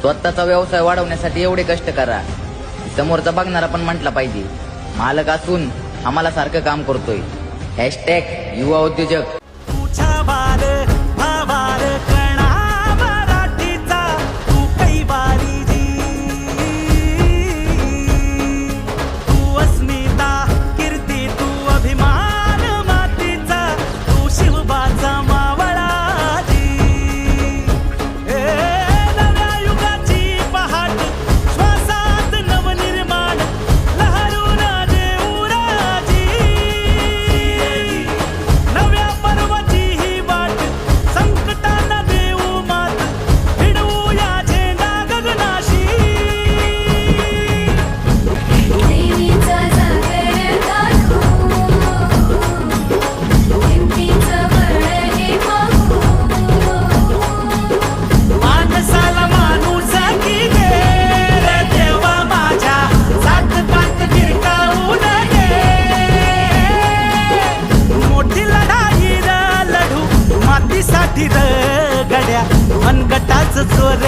स्वतःचा व्यवसाय वाढवण्यासाठी एवढे कष्ट करा. समोरचा बघणारा पण म्हटला पाहिजे. मालक असून आम्हाला सारखं काम करतोय. हॅशटॅग युवा उद्योजक. मनगटाच चोर